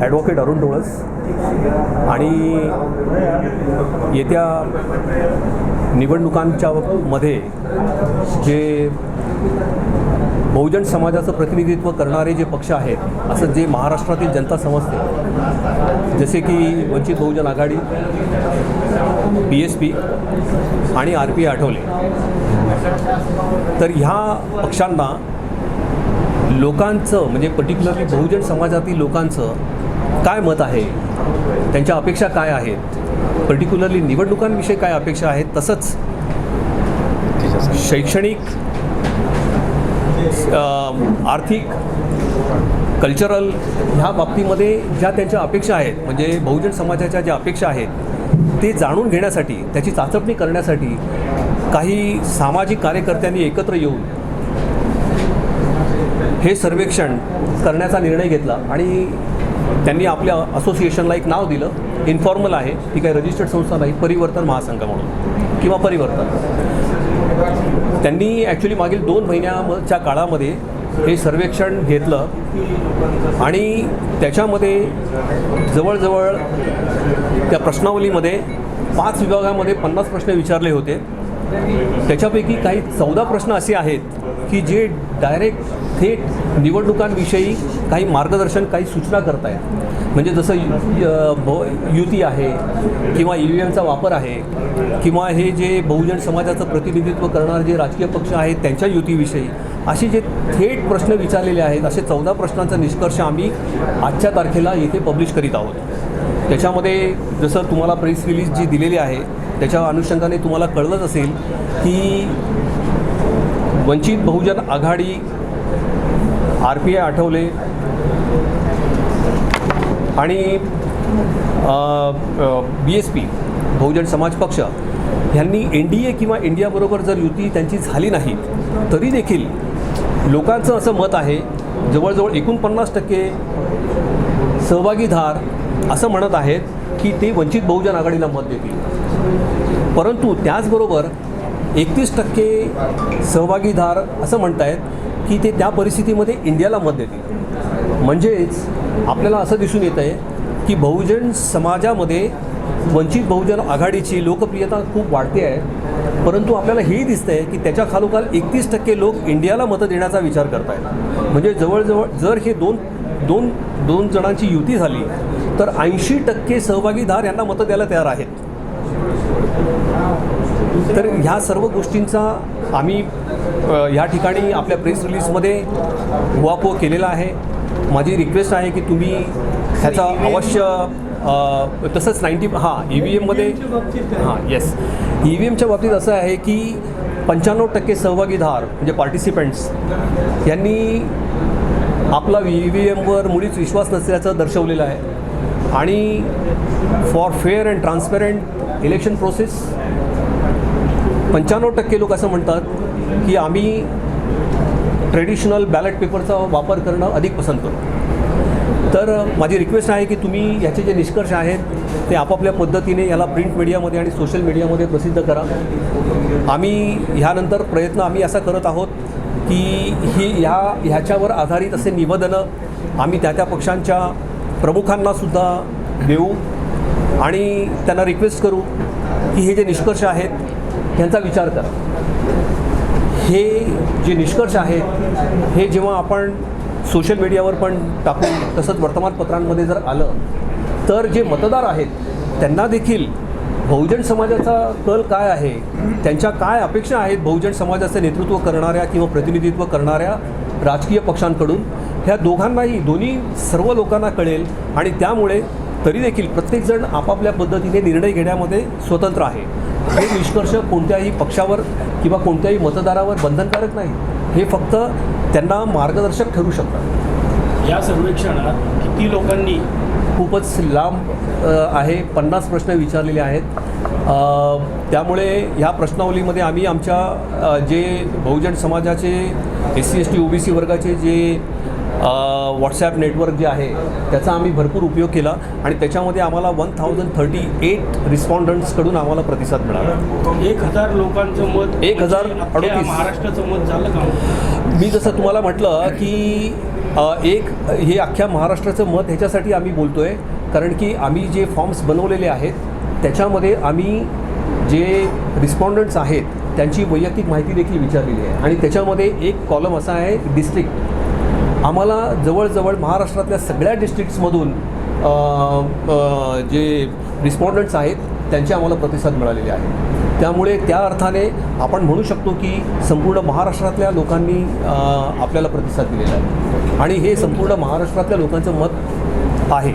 Advocate Arun डोळस आणि येत्या निवडणुकांच्या मध्ये जे बहुजन समाजाचं प्रतिनिधित्व करणारे जे पक्ष आहेत असं जे महाराष्ट्रातील जनता समजते जसे की Vanchit Bahujan Aghadi B S P आणि आर पी आठवले तर ह्या पक्षांना लोकांचं म्हणजे पर्टिक्युलरली बहुजन समाजातील लोकांचं काय मत आहे? त्यांच्या अपेक्षा काय आहेत? पर्टिक्युलरली निवडणुकांविषयी काय अपेक्षा आहेत? तसंच शैक्षणिक आर्थिक कल्चरल ह्या बाबतीमध्ये ज्या त्यांच्या अपेक्षा आहेत म्हणजे बहुजन समाजाच्या ज्या अपेक्षा आहेत ते जाणून घेण्यासाठी त्याची चाचपणी करण्यासाठी काही सामाजिक कार्यकर्त्यांनी एकत्र येऊन हे सर्वेक्षण करण्याचा निर्णय घेतला. आणि त्यांनी आपल्या असोसिएशनला एक नाव दिलं. इन्फॉर्मल आहे. ती काही रजिस्टर्ड संस्था नाही. परिवर्तन महासंघ म्हणून. किंवा परिवर्तन. त्यांनी ॲक्च्युली मागील दोन महिन्याच्या काळामध्ये हे सर्वेक्षण घेतलं. आणि त्याच्यामध्ये जवळजवळ त्या प्रश्नावलीमध्ये पाच विभागामध्ये पन्नास प्रश्न विचारले होते. त्याच्यापैकी काही चौदा प्रश्न असे आहेत की जे डायरेक्ट थेट निवडणुकांविषयी काही मार्गदर्शन काही सूचना करतायत म्हणजे जसं यु- युती आहे किंवा ई व्ही एमचा वापर आहे किंवा हे जे बहुजन समाजाचं प्रतिनिधित्व करणारे जे राजकीय पक्ष आहेत त्यांच्या युतीविषयी असे जे थेट प्रश्न विचारलेले आहेत असे चौदा प्रश्नांचा निष्कर्ष आम्ही आजच्या तारखेला येथे पब्लिश करीत आहोत. त्याच्यामध्ये जसं तुम्हाला प्रेस रिलीज जी दिलेली आहे त्याच्या अनुषंगाने तुम्हाला कळलंच असेल की Vanchit Bahujan Aghadi R P I Athawale आणि B S P Bahujan Samaj पक्ष ह्यांनी एन डी ए किंवा इंडियाबरोबर जर युती त्यांची झाली नाही तरी देखील लोकांचं असं मत आहे जवळजवळ एकोणपन्नास टक्के सहभागीधार असं म्हणत आहेत की ते वंचित बहुजन आघाडीला मत देतील. परंतु त्याचबरोबर एकतीस टक्के सहभागीदार असं म्हणत आहेत की ते त्या परिस्थितीमध्ये इंडियाला मत देतील. म्हणजेच आपल्याला असं दिसून येतं आहे की बहुजन समाजामध्ये वंचित बहुजन आघाडीची लोकप्रियता खूप वाढते आहे. परंतु आपल्याला हेही दिसतं आहे की त्याच्या खालोखाल एकतीस टक्के लोक इंडियाला मतं देण्याचा विचार करत आहेत म्हणजे जवळजवळ जर हे दोन दोन दोन जणांची युती झाली तर ऐंशी टक्के सहभागीदार यांना मतं द्यायला तयार आहेत. तर ह्या सर्व गोष्टींचा आम्ही ह्या ठिकाणी आपल्या प्रेस रिलीजमध्ये उहापोह केलेला आहे. माझी रिक्वेस्ट आहे की तुम्ही ह्याचा अवश्य तसंच नाईन्टी हां ई व्ही एममध्ये हां येस ई व्ही एमच्या बाबतीत असं आहे की पंच्याण्णव टक्के सहभागीधार म्हणजे पार्टिसिपंट्स यांनी आपला ई व्ही एमवर मुळीच विश्वास नसल्याचं दर्शवलेलं आहे. आणि for fair and transparent election process पंच्याण्णव टक्के लोक असं म्हणतात की आम्ही ट्रेडिशनल बॅलेट पेपरचा वापर करणं अधिक पसंत करतो तर माझी रिक्वेस्ट आहे की तुम्ही याचे जे निष्कर्ष आहेत ते आपापल्या पद्धतीने याला प्रिंट मीडियामध्ये आणि सोशल मीडियामध्ये प्रसिद्ध करा. आम्ही ह्यानंतर प्रयत्न आम्ही असा करत आहोत की ही ह्या ह्याच्यावर आधारित असे निवेदनं आम्ही त्या त्या पक्षांच्या प्रमुखांनासुद्धा देऊ आणि त्यांना रिक्वेस्ट करू की हे जे निष्कर्ष आहेत ह्यांचा विचार करा. हे जे निष्कर्ष आहेत हे जेव्हा आपण सोशल मीडियावर पण टाकू तसंच वर्तमानपत्रांमध्ये जर आलं तर जे मतदार आहेत त्यांना देखील बहुजन समाजाचा कल काय आहे त्यांच्या काय अपेक्षा आहेत बहुजन समाजाचं नेतृत्व करणाऱ्या किंवा प्रतिनिधित्व करणाऱ्या राजकीय पक्षांकडून ह्या दोघांनाही दोन्ही सर्व लोकांना कळेल आणि त्यामुळे तरी देखील प्रत्येकजण आपापल्या पद्धतीने निर्णय घेण्यामध्ये स्वतंत्र आहे. हे निष्कर्ष कोणत्याही पक्षावर किंवा कोणत्याही मतदारावर बंधनकारक नाही. हे फक्त त्यांना मार्गदर्शक ठरू शकतात या सर्वेक्षणात किती लोकांनी खूपच लांब आहे. पन्नास प्रश्न विचारलेले आहेत. त्यामुळे ह्या प्रश्नावलीमध्ये आम्ही आमच्या जे बहुजन समाजाचे S C S T O B C वर्गाचे जे व्हॉट्सॲप नेटवर्क जे आहे त्याचा आम्ही भरपूर उपयोग केला आणि त्याच्यामध्ये आम्हाला वन थाउजंड थर्टी एट रिस्पॉन्डंट्सकडून आम्हाला प्रतिसाद मिळाला. एक हजार लोकांचं मत एक हजार अडोतीस. महाराष्ट्राचं मत झालं का? मी जसं तुम्हाला म्हटलं की एक हे अख्ख्या महाराष्ट्राचं मत ह्याच्यासाठी आम्ही बोलतो आहे कारण की आम्ही जे फॉर्म्स बनवलेले आहेत त्याच्यामध्ये आम्ही जे रिस्पॉन्डंट्स आहेत त्यांची वैयक्तिक माहिती देखील विचारलेली आहे. आणि त्याच्यामध्ये एक कॉलम असा आहे डिस्ट्रिक्ट आम्हाला जवळजवळ महाराष्ट्रातल्या सगळ्या डिस्ट्रिक्ट्समधून जे रिस्पॉन्डंट्स आहेत त्यांचे आम्हाला प्रतिसाद मिळालेले आहे. त्यामुळे त्या अर्थाने आपण म्हणू शकतो की संपूर्ण महाराष्ट्रातल्या लोकांनी आपल्याला प्रतिसाद दिलेला आहे. आणि हे संपूर्ण महाराष्ट्रातल्या लोकांचं मत आहे.